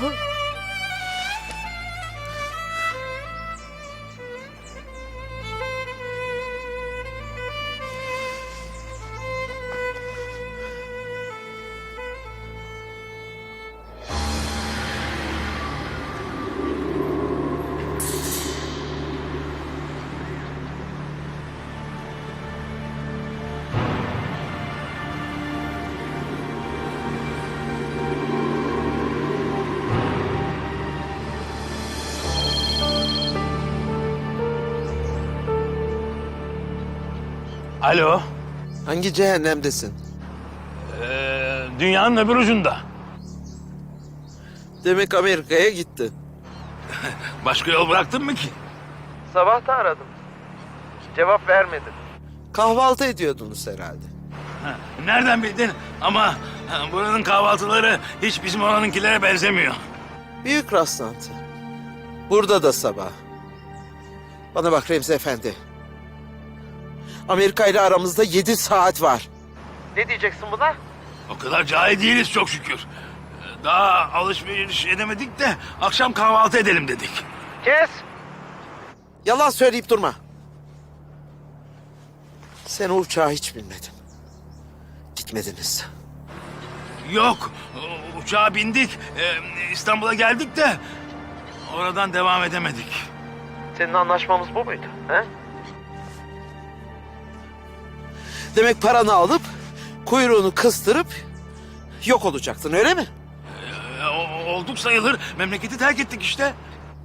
Huh? Alo. Hangi cehennemdesin? Ee, dünyanın öbür ucunda. Demek Amerika'ya gitti. Başka yol bıraktın mı ki? Sabah da aradım. Cevap vermedin. Kahvaltı ediyordunuz herhalde. Ha, Nereden bildin? Ama ha, buranın kahvaltıları hiç bizim oranınkilere benzemiyor. Büyük rastlantı. Burada da sabah. Bana bak Remzi Efendi. Amerika ile aramızda yedi saat var. Ne diyeceksin buna? O kadar cahil değiliz çok şükür. Daha alışveriş edemedik de akşam kahvaltı edelim dedik. Kes! Yalan söyleyip durma. Sen o uçağa hiç binmedin. Gitmediniz. Yok, uçağa bindik, ee, İstanbul'a geldik de oradan devam edemedik. Senin anlaşmamız bu muydu? He? Demek paranı alıp kuyruğunu kıstırıp yok olacaktın öyle mi? Ee, olduk sayılır, memleketi terk ettik işte.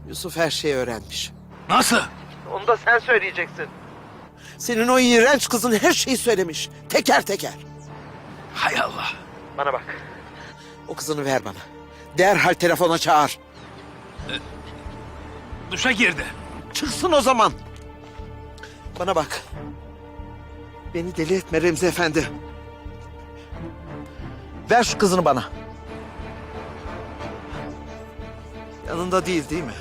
Yusuf her şeyi öğrenmiş. Nasıl? Onu da sen söyleyeceksin. Senin o iğrenç kızın her şeyi söylemiş. Teker teker. Hay Allah. Bana bak. O kızını ver bana. Derhal telefona çağır. Duşa girdi. Çıksın o zaman. Bana bak. Beni deli etme Remzi Efendi. Ver şu kızını bana. Yanında değil değil mi?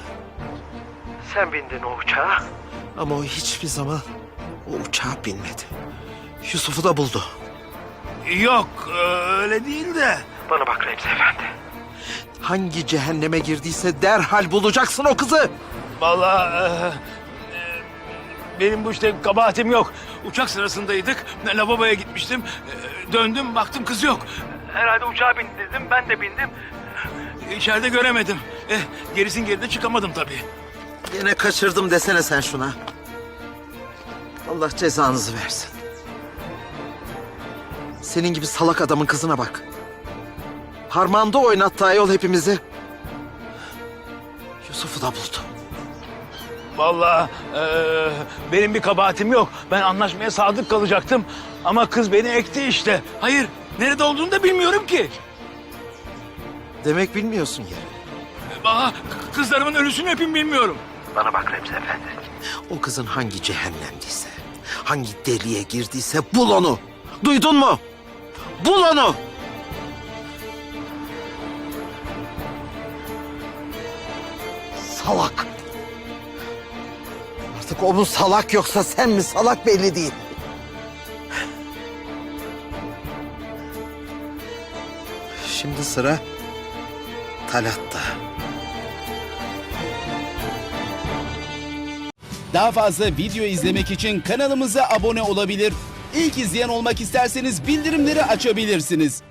Sen bindin o uçağa. Ama o hiçbir zaman o uçağa binmedi. Yusuf'u da buldu. Yok, ee, öyle değil de. Bana bak Remzi Efendi. Hangi cehenneme girdiyse derhal bulacaksın o kızı. Vallahi e, e, benim bu işte kabahatim yok. Uçak sırasındaydık. Lavaboya gitmiştim. E, döndüm baktım kız yok. Herhalde uçağa bindi dedim. Ben de bindim. İçeride göremedim. Eh, gerisin geride çıkamadım tabii. Yine kaçırdım desene sen şuna. Allah cezanızı versin. Senin gibi salak adamın kızına bak. Harmanda oynattı ayol hepimizi. Yusuf'u da buldu. Vallahi e, benim bir kabahatim yok. Ben anlaşmaya sadık kalacaktım. Ama kız beni ekti işte. Hayır, nerede olduğunu da bilmiyorum ki. Demek bilmiyorsun yeri. Aa, kızlarımın ölüsünü öpeyim bilmiyorum. Bana bak Remzi Efendi. O kızın hangi cehennemdiyse, hangi deliğe girdiyse bul onu. Duydun mu? Bul onu. Salak. Artık o mu salak yoksa sen mi salak belli değil. Şimdi sıra Talat'ta. Daha fazla video izlemek için kanalımıza abone olabilir. İlk izleyen olmak isterseniz bildirimleri açabilirsiniz.